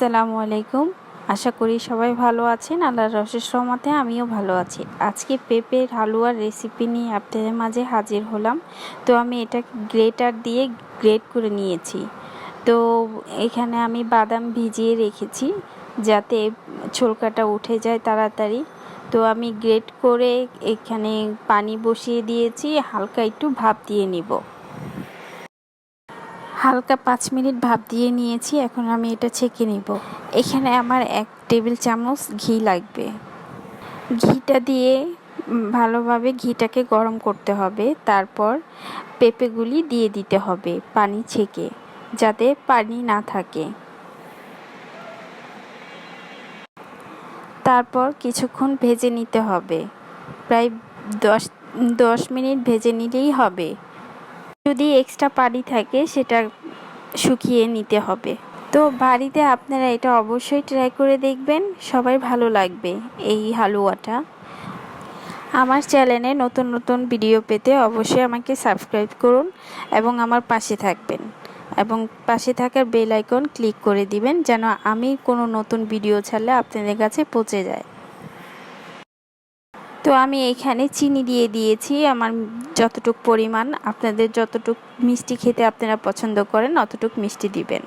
আসসালামু আলাইকুম। আশা করি সবাই ভালো আছেন। আল্লাহর রসের সহমতে আমিও ভালো আছি। আজকে পেঁপের হালুয়ার রেসিপি নিয়ে আপনাদের মাঝে হাজির হলাম। তো আমি এটা গ্রেটার দিয়ে গ্রেট করে নিয়েছি। তো এখানে আমি বাদাম ভিজিয়ে রেখেছি যাতে ছোলকাটা উঠে যায় তাড়াতাড়ি। তো আমি গ্রেট করে এখানে পানি বসিয়ে দিয়েছি। হালকা একটু ভাপ দিয়ে নিব। হালকা পাঁচ মিনিট ভাপ দিয়ে নিয়েছি, এখন আমি এটা ছেঁকে নিব। এখানে আমার এক টেবিল চামচ ঘি লাগবে। ঘিটা দিয়ে ভালোভাবে ঘিটাকে গরম করতে হবে, তারপর পেঁপেগুলি দিয়ে দিতে হবে পানি ছেঁকে, যাতে পানি না থাকে। তারপর কিছুক্ষণ ভেজে নিতে হবে। প্রায় দশ দশ মিনিট ভেজে নিলেই হবে। যদি এক্সট্রা পানি থাকে, সেটা শুকিয়ে নিতে হবে। তো বাড়িতে আপনারা এটা অবশ্যই ট্রাই করে দেখবেন। সবাই ভালো লাগবে এই হালুয়াটা। আমার চ্যানেলে নতুন নতুন ভিডিও পেতে অবশ্যই আমাকে সাবস্ক্রাইব করুন এবং আমার পাশে থাকবেন। এবং পাশে থাকার বেল আইকন ক্লিক করে দিবেন যেন আমি কোনো নতুন ভিডিও ছাড়লে আপনাদের কাছে পৌঁছে যায়। তো আমি এখানে চিনি দিয়ে দিয়েছি। আমার যতটুক পরিমাণ, আপনাদের যতটুক মিষ্টি খেতে আপনারা পছন্দ করেন, অতটুক মিষ্টি দিবেন।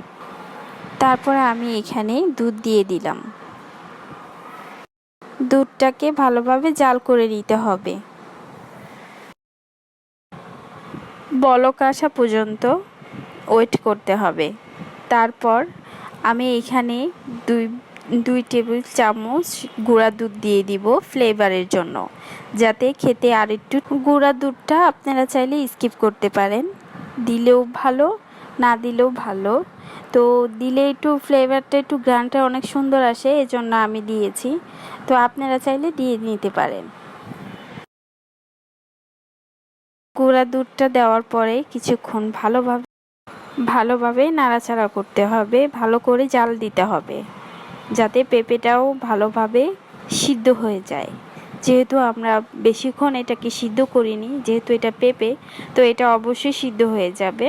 তারপরে আমি এখানে দুধ দিয়ে দিলাম। দুধটাকে ভালোভাবে জাল করে নিতে হবে। বলক আসা পর্যন্ত ওয়েট করতে হবে। তারপর আমি এখানে দুই দুই টেবিল চামচ গুঁড়া দুধ দিয়ে দিব ফ্লেভারের জন্য। যাতে খেতে আর একটু গুঁড়া দুধটা আপনারা চাইলে স্কিপ করতে পারেন। দিলেও ভালো, না দিলেও ভালো। তো দিলে একটু ফ্লেভারটা, একটু গ্রানটা অনেক সুন্দর আসে, এজন্য আমি দিয়েছি। তো আপনারা চাইলে দিয়ে নিতে পারেন। গুঁড়া দুধটা দেওয়ার পরে কিছুক্ষণ ভালোভাবে ভালোভাবে নাড়াচাড়া করতে হবে। ভালো করে জাল দিতে হবে। যাতে পেঁপেটাও ভালোভাবে সিদ্ধ হয়ে যায়। যেহেতু আমরা বেশিক্ষণ এটাকে সিদ্ধ করিনি, যেহেতু এটা পেঁপে, তো এটা অবশ্যই সিদ্ধ হয়ে যাবে।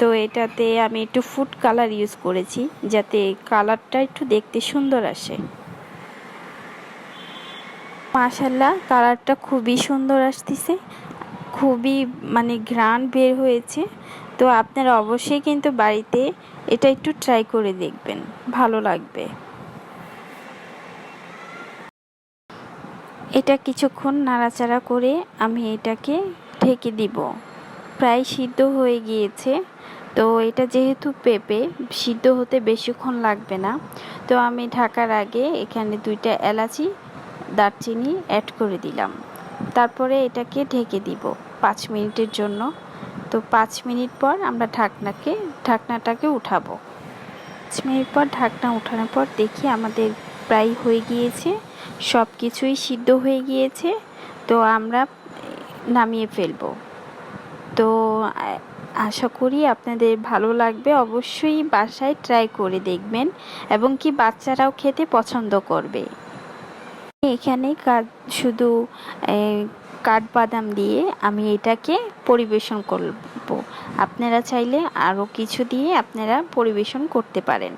তো এটাতে আমি একটু ফুড কালার ইউজ করেছি, যাতে কালারটা একটু দেখতে সুন্দর আসে। মাশাল্লাহ কালারটা খুবই সুন্দর আসতেছে, খুবই মানে ঘ্রাণ বের হয়েছে। তো আপনারা অবশ্যই কিন্তু বাড়িতে এটা একটু ট্রাই করে দেখবেন, ভালো লাগবে। এটা কিছুক্ষণ নাড়াচাড়া করে আমি এটাকে ঢেকে দিব। প্রায় সিদ্ধ হয়ে গিয়েছে। তো এটা যেহেতু পেঁপে, সিদ্ধ হতে বেশিক্ষণ লাগবে না। তো আমি ঢাকার আগে এখানে দুইটা এলাচি, দারচিনি অ্যাড করে দিলাম। তারপরে এটাকে ঢেকে দিব পাঁচ মিনিটের জন্য। তো পাঁচ মিনিট পর আমরা ঢাকনাকে, ঢাকনাটাকে উঠাবো। পাঁচ মিনিট পর ঢাকনা উঠানোর পর দেখি আমাদের প্রায় হয়ে গিয়েছে। সব কিছুই সিদ্ধ হয়ে গিয়েছে, তো আমরা নামিয়ে ফেলব। তো আশা করি আপনাদের ভালো লাগবে, অবশ্যই বাসায় ট্রাই করে দেখবেন এবং কি বাচ্চারাও খেতে পছন্দ করবে। এখানে শুধু কাঠবাদাম দিয়ে আমি এটাকে পরিবেশন করব। আপনারা চাইলে আরও কিছু দিয়ে আপনারা পরিবেশন করতে পারেন।